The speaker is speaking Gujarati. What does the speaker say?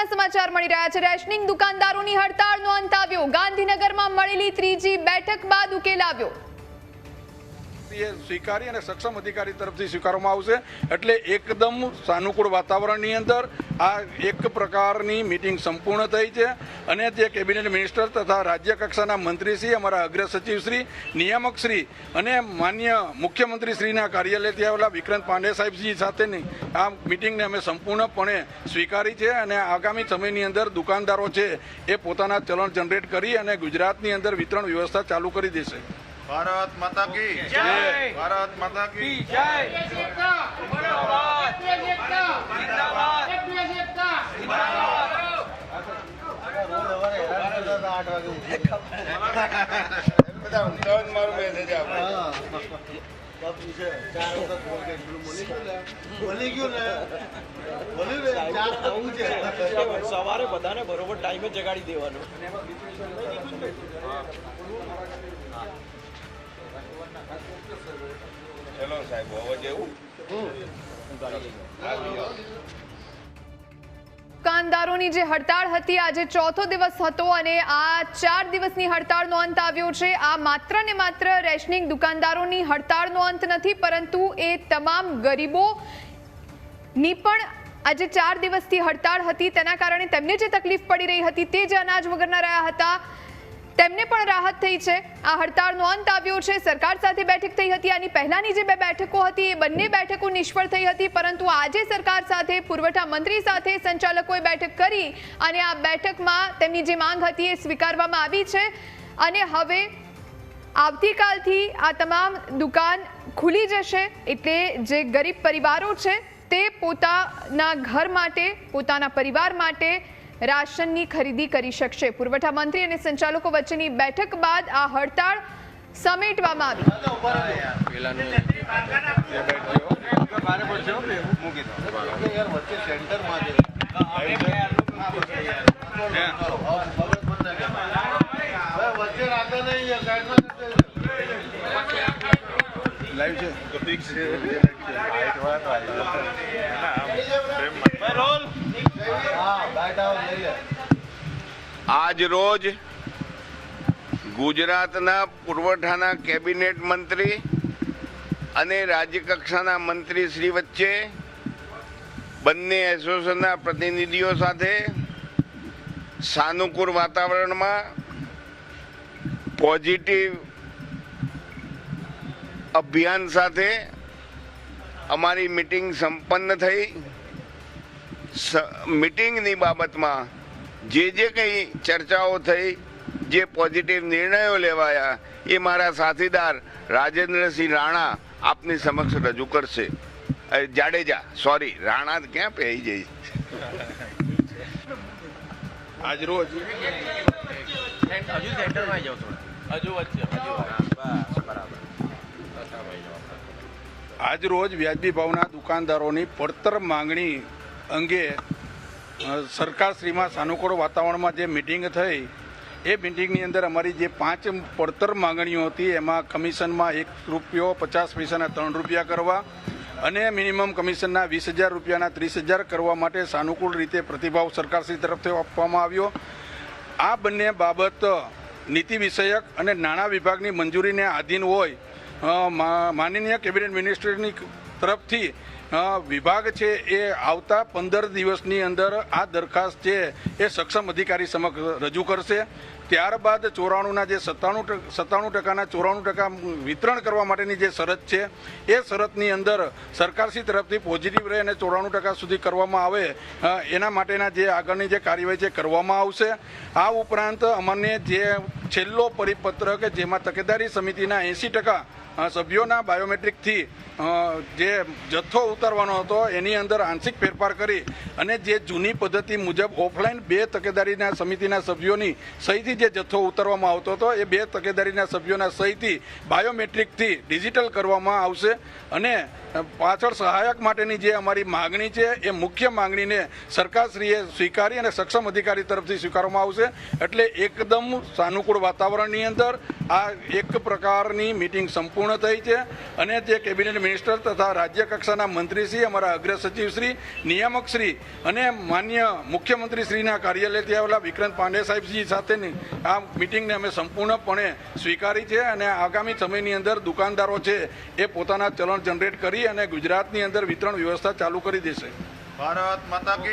મહત્વના સમાચાર મળી રહ્યા છે. રેશનિંગ દુકાનદારોની હડતાળનો અંત આવ્યો. ગાંધીનગરમાં મળેલી ત્રીજી બેઠક બાદ ઉકેલ આવ્યો. એ સ્વીકારી અને સક્ષમ અધિકારી તરફથી સ્વીકારવામાં આવશે. એટલે એકદમ સાનુકૂળ વાતાવરણની અંદર આ એક પ્રકારની મિટિંગ સંપૂર્ણ થઈ છે. અને જે કેબિનેટ મિનિસ્ટર તથા રાજ્ય કક્ષાના મંત્રીશ્રી, અમારા અગ્ર સચિવશ્રી નિયામકશ્રી અને માન્ય મુખ્યમંત્રીશ્રીના કાર્યાલયથી આવેલા વિક્રાંત પાંડે સાહેબજી સાથેની આ મિટિંગને અમે સંપૂર્ણપણે સ્વીકારી છે અને આગામી સમયની અંદર દુકાનદારો છે એ પોતાના ચલણ જનરેટ કરી અને ગુજરાતની અંદર વિતરણ વ્યવસ્થા ચાલુ કરી દેશે. ભારત માતા કી જય. ભારત માતા કી બધા જિંદાબાદ મારું મેસેજ થવું છે સવારે બધાને બરોબર ટાઈમે જગાડી દેવાનું. ચલો સાહેબ, હવે જેવું? દુકાનદારોની જે હડતાળ હતી, આજે ચોથો દિવસ હતો અને આ ચાર દિવસની હડતાળનો અંત આવ્યો છે. આ માત્ર ને માત્ર રેશનિંગ દુકાનદારોની હડતાળનો અંત નથી, પરંતુ એ તમામ ગરીબો ની પણ આજે ચાર દિવસથી હડતાળ હતી. તેના કારણે તેમને જે તકલીફ પડી રહી હતી, તે જ અનાજ વગરના રહ્યા હતા. તેમને પણ રાહત થઈ છે. આ હડતાળનો અંત આવ્યો છે. સરકાર સાથે બેઠક થઈ હતી. આની પહેલાની જે બે બેઠકો હતી, એ બંને બેઠકો નિષ્ફળ થઈ હતી. પરંતુ આજે સરકાર સાથે, પુરવઠા મંત્રી સાથે સંચાલકોએ બેઠક કરી અને આ બેઠકમાં તેમની જે માંગ હતી એ સ્વીકારવામાં આવી છે. અને હવે આવતીકાલથી આ તમામ દુકાન ખુલી જશે. એટલે જે ગરીબ પરિવારો છે, તે પોતાના ઘર માટે, પોતાના પરિવાર માટે રાશનની ખરીદી કરી શકશે. પુરવઠા મંત્રી અને સંચાલકો વચ્ચેની બેઠક બાદ આ હડતાળ સમેટવામાં આવી. આજ રોજ ગુજરાતના પુરવઠાના કેબિનેટ મંત્રી અને રાજ્યકક્ષાના મંત્રી શ્રી વચ્ચે બંને એસોસિએશનના પ્રતિનિધિઓ સાથે સાનુકૂળ વાતાવરણમાં પોઝિટિવ અભિયાન સાથે અમારી મિટિંગ સંપન્ન થઈ. મિટિંગની બાબતમાં જે જે કંઈ ચર્ચાઓ થઈ જે પોઝિટિવ નિર્ણયો લેવાયા એ મારા સાથીદાર રાજેન્દ્રસિંહ રાણા આપની સમક્ષ રજૂ કરશે. જાડેજા સોરી રાણા ક્યાં પહેરી જઈ આજ રોજ. હજુ સેન્ટરમાં જાવ હજુ વચ્ચે બરાબર. આજ રોજ વ્યાજબી ભાવના દુકાનદારોની પડતર માંગણી અંગે સરકારશ્રીમાં સાનુકૂળ વાતાવરણમાં જે મિટિંગ થઈ, એ મિટિંગની અંદર અમારી જે પાંચ પડતર માંગણીઓ હતી, એમાં કમિશનમાં એક રૂપિયો પચાસ પૈસાના ત્રણ રૂપિયા કરવા અને મિનિમમ કમિશનના વીસ હજાર રૂપિયાના ત્રીસ હજાર કરવા માટે સાનુકૂળ રીતે પ્રતિભાવ સરકારશ્રી તરફથી આપવામાં આવ્યો. આ બંને બાબત નીતિ વિષયક અને નાણાં વિભાગની મંજૂરીને આધીન હોય માનનીય કેબિનેટ મિનિસ્ટરની તરફથી વિભાગ છે એ આવતા પંદર દિવસની અંદર આ દરખાસ્ત છે એ સક્ષમ અધિકારી સમક્ષ રજૂ કરશે. ત્યારબાદ ચોરાણુંના જે સત્તાણું સત્તાણું ટકાના ચોરાણું ટકા વિતરણ કરવા માટેની જે શરત છે, એ શરતની અંદર સરકારશ્રી તરફથી પોઝિટિવ રહે અને ચોરાણું ટકા સુધી કરવામાં આવે એના માટેના જે આગળની જે કાર્યવાહી છે કરવામાં આવશે. આ ઉપરાંત અમને જે છેલ્લો પરિપત્ર કે જેમાં તકેદારી સમિતિના એંસી ટકા સભ્યોના બાયોમેટ્રિકથી જે જથ્થો ઉતારવાનો હતો, એની અંદર આંશિક ફેરફાર કરી અને જે જૂની પદ્ધતિ મુજબ ઓફલાઈન બે તકેદારીના સમિતિના સભ્યોની સહીથી જે જથ્થો ઉતારવામાં આવતો હતો, એ બે તકેદારીના સભ્યોના સહીથી બાયોમેટ્રિકથી ડિજિટલ કરવામાં આવશે અને પાછળ સહાયક માટેની જે અમારી માગણી છે, એ મુખ્ય માગણીને સરકારશ્રીએ સ્વીકારી અને સક્ષમ અધિકારી તરફથી સ્વીકારવામાં આવશે. એટલે એકદમ સાનુકૂળ વાતાવરણની અંદર આ એક પ્રકારની મિટિંગ સંપૂર્ણ થઈ છે અને જે કેબિનેટ મિનિસ્ટર તથા રાજ્ય કક્ષાના મંત્રીશ્રી અમારા અગ્ર સચિવશ્રી નિયામકશ્રી અને માન્ય મુખ્યમંત્રીશ્રીના કાર્યાલયથી આવેલા વિક્રાંત પાંડે સાહેબજી સાથેની આ મિટિંગને અમે સંપૂર્ણપણે સ્વીકારી છે અને આગામી સમયની અંદર દુકાનદારો છે એ પોતાના ચલણ જનરેટ કરી અને ગુજરાતની અંદર વિતરણ વ્યવસ્થા ચાલુ કરી દેશે. ભારત માતા કી